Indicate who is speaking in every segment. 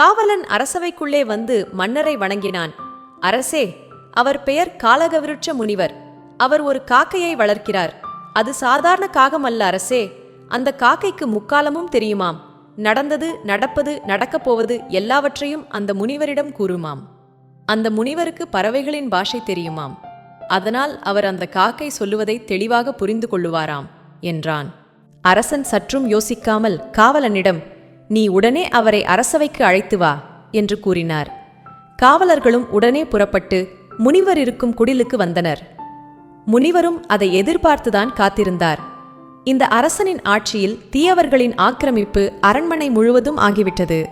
Speaker 1: காவலன் அரசவைக்குள்ளே வந்து மன்னரை வணங்கினான். அரசே அவர் பெயர் காலகவிருட்ச முனிவர். அவர் ஒரு காக்கையை வளர்க்கிறார். அது சாதாரண காகம் அல்ல அரசே. அந்த காக்கைக்கு முக்காலமும் தெரியுமாம். நடந்தது நடப்பது நடக்கப் போவது எல்லாவற்றையும் அந்த முனிவரிடம் கூறுமாம். அந்த முனிவருக்கு பறவைகளின் பாஷை தெரியுமாம். அதனால் அவர் அந்த காக்கை சொல்லுவதை தெளிவாக புரிந்து கொள்ளுவாராம் என்றான். அரசன் சற்றும் யோசிக்காமல் காவலனிடம் நீ உடனே அவரை அரசவைக்கு அழைத்து வா என்று கூறினார். காவலர்களும் உடனே புறப்பட்டு முனிவர் இருக்கும் குடிலுக்கு வந்தனர். முனிவரும் அதை எதிர்பார்த்துதான் காத்திருந்தார். இந்த அரசனின் ஆட்சியில் தீயவர்களின் ஆக்கிரமிப்பு அரண்மனை முழுவதும் ஆகிவிட்டது.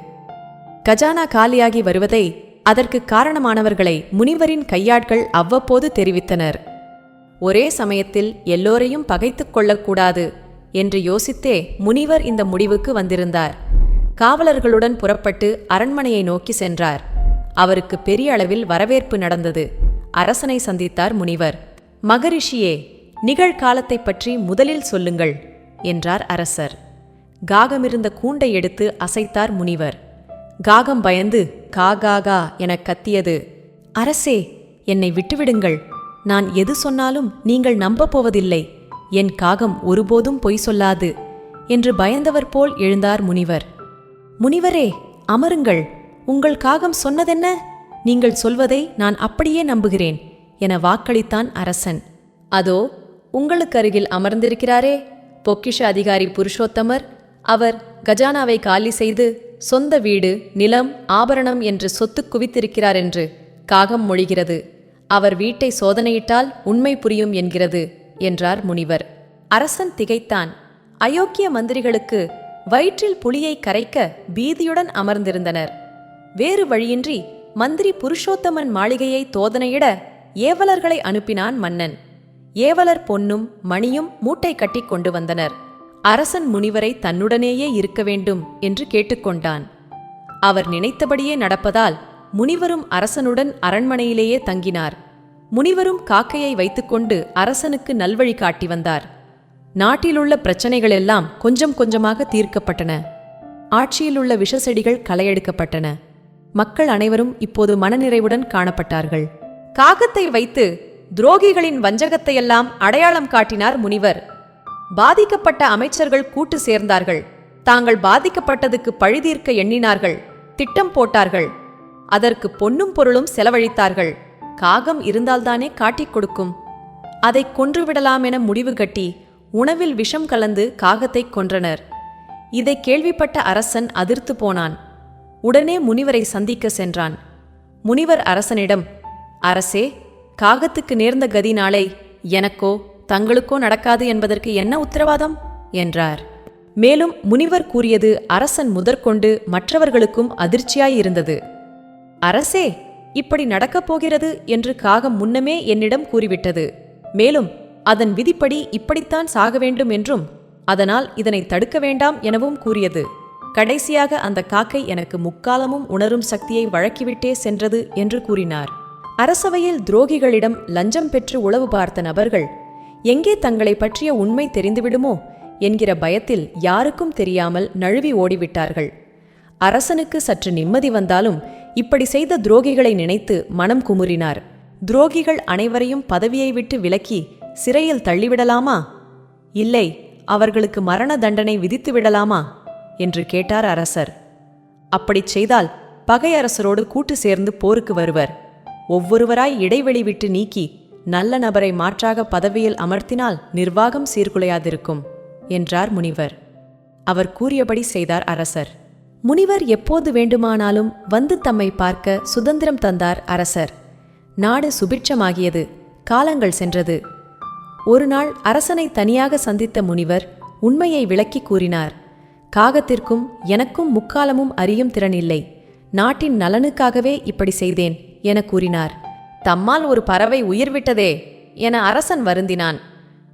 Speaker 1: கஜானா காலியாகி வருவதை அதற்கு காரணமானவர்களை முனிவரின் கையாட்கள் அவ்வப்போது தெரிவித்தனர். ஒரே சமயத்தில் எல்லோரையும் பகைத்துக் கொள்ளக்கூடாது என்று யோசித்தே முனிவர் இந்த முடிவுக்கு வந்திருந்தார். காவலர்களுடன் புறப்பட்டு அரண்மனையை நோக்கி சென்றார். அவருக்கு பெரிய அளவில் வரவேற்பு நடந்தது. அரசனை சந்தித்தார் முனிவர். மகரிஷியே நிகழ்காலத்தைப் பற்றி முதலில் சொல்லுங்கள் என்றார் அரசர். காகமிருந்த கூண்டை எடுத்து அசைத்தார் முனிவர். காகம் பயந்து காகாகா எனக் கத்தியது. அரசே என்னை விட்டுவிடுங்கள். நான் எது சொன்னாலும் நீங்கள் நம்பப் போவதில்லை. என் காகம் ஒருபோதும் பொய் சொல்லாது என்று பயந்தவர் போல் எழுந்தார் முனிவர். முனிவரே அமருங்கள். உங்கள் காகம் சொன்னதென்ன? நீங்கள் சொல்வதை நான் அப்படியே நம்புகிறேன் என வாக்களித்தான் அரசன். அதோ உங்களுக்கு அருகில் அமர்ந்திருக்கிறாரே பொக்கிஷ அதிகாரி புருஷோத்தமர். அவர் கஜானாவை காலி செய்து சொந்த வீடு நிலம் ஆபரணம் என்று சொத்து குவித்திருக்கிறார் என்று காகம் மொழிகிறது. அவர் வீட்டை சோதனையிட்டால் உண்மை புரியும் என்கிறது என்றார் முனிவர். அரசன் திகைத்தான். அயோக்கிய மந்திரிகளுக்கு வயிற்றில் புலியை கரைக்க பீதியுடன் அமர்ந்திருந்தனர். வேறு வழியின்றி மந்திரி புருஷோத்தமன் மாளிகையை தோதனையிட ஏவலர்களை அனுப்பினான் மன்னன். ஏவலர் பொன்னும் மணியும் மூட்டை கட்டி கொண்டு வந்தனர். அரசன் முனிவரை தன்னுடனேயே இருக்க வேண்டும் என்று கேட்டுக்கொண்டான். அவர் நினைத்தபடியே நடப்பதால் முனிவரும் அரசனுடன் அரண்மனையிலேயே தங்கினார். முனிவரும் காக்கையை வைத்துக்கொண்டு அரசனுக்கு நல்வழி காட்டி வந்தார். நாட்டிலுள்ள பிரச்சனைகள் எல்லாம் கொஞ்சம் கொஞ்சமாக தீர்க்கப்பட்டன. ஆட்சியிலுள்ள விஷ செடிகள் களையெடுக்கப்பட்டன. மக்கள் அனைவரும் இப்போது மனநிறைவுடன் காணப்பட்டார்கள். காகத்தை வைத்து துரோகிகளின் வஞ்சகத்தையெல்லாம் அடையாளம் காட்டினார் முனிவர். பாதிக்கப்பட்ட அமைச்சர்கள் கூட்டு சேர்ந்தார்கள். தாங்கள் பாதிக்கப்பட்டதுக்கு பழிதீர்க்க எண்ணினார்கள். திட்டம் போட்டார்கள். அதற்கு பொன்னும் பொருளும் செலவழித்தார்கள். காகம் இருந்தால்தானே காட்டிக் கொடுக்கும். அதை கொன்றுவிடலாம் என முடிவு கட்டி உணவில் விஷம் கலந்து காகத்தை கொன்றனர். இதை கேள்விப்பட்ட அரசன் அதிர்த்து போனான். உடனே முனிவரை சந்திக்க சென்றான். முனிவர் அரசனிடம் அரசே காகத்துக்கு நேர்ந்த கதி நாளை எனக்கோ தங்களுக்கோ நடக்காது என்பதற்கு என்ன உத்தரவாதம்? என்றார். மேலும் முனிவர் கூறியது அரசன் முதற்கொண்டு மற்றவர்களுக்கும் அதிர்ச்சியாயிருந்தது. அரசே இப்படி நடக்கப் போகிறது? என்று காகம் முன்னமே என்னிடம் கூறிவிட்டது. மேலும் அதன் விதிப்படி இப்படித்தான் சாக வேண்டும் என்றும் அதனால் இதனை தடுக்க வேண்டாம் எனவும் கூறியது. கடைசியாக அந்த காக்கை எனக்கு முக்காலமும் உணரும் சக்தியை வழக்கிவிட்டே சென்றது என்று கூறினார். அரசவையில் துரோகிகளிடம் லஞ்சம் பெற்று உளவு பார்த்த நபர்கள் எங்கே தங்களை பற்றிய உண்மை தெரிந்துவிடுமோ? என்கிற பயத்தில் யாருக்கும் தெரியாமல் நழுவி ஓடிவிட்டார்கள். அரசனுக்கு சற்று நிம்மதி வந்தாலும் இப்படி செய்த துரோகிகளை நினைத்து மனம் குமுறினார். துரோகிகள் அனைவரையும் பதவியை விட்டு விலக்கி சிறையில் தள்ளிவிடலாமா? இல்லை அவர்களுக்கு மரண தண்டனை விதித்து விடலாமா? என்று கேட்டார் அரசர். அப்படிச் செய்தால் பகை அரசரோடு கூட்டு சேர்ந்து போருக்கு வருவர். ஒவ்வொருவராய் இடைவெளி விட்டு நீக்கி நல்ல நபரை மாற்றாக பதவியில் அமர்த்தினால் நிர்வாகம் சீர்குலையாதிருக்கும் என்றார் முனிவர். அவர் கூறியபடி செய்தார் அரசர். முனிவர் எப்போது வேண்டுமானாலும் வந்து தம்மை பார்க்க சுதந்திரம் தந்தார் அரசர். நாடு சுபிட்சமாகியது காலங்கள் சென்றது. ஒரு நாள் அரசனை தனியாக சந்தித்த முனிவர் உண்மையை விளக்கி கூறினார் காகத்திற்கும் எனக்கும் முக்காலமும் அறியும் திறன் இல்லை நாட்டின் நலனுக்காகவே இப்படி செய்தேன் என கூறினார். தம்மால் ஒரு பறவை உயிர் விட்டதே என அரசன் வருந்தினான்.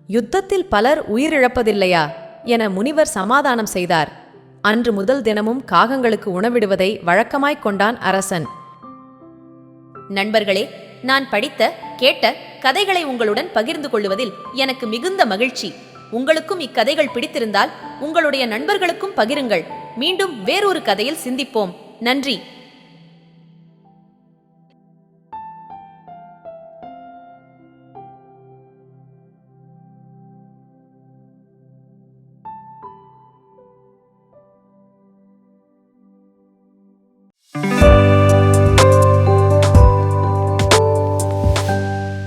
Speaker 1: யுத்தத்தில் பலர் உயிரிழப்பதில்லையா என முனிவர் சமாதானம் செய்தார். அன்று முதல் தினமும் காகங்களுக்கு உணவிடுவதை வழக்கமாய்க் கொண்டான் அரசன். நண்பர்களே நான் படித்த கேட்ட கதைகளை உங்களுடன் பகிர்ந்து கொள்வதில் எனக்கு மிகுந்த மகிழ்ச்சி. உங்களுக்கும் இக்கதைகள் பிடித்திருந்தால் உங்களுடைய நண்பர்களுக்கும் பகிருங்கள். மீண்டும் வேறொரு கதையில் சிந்திப்போம். நன்றி.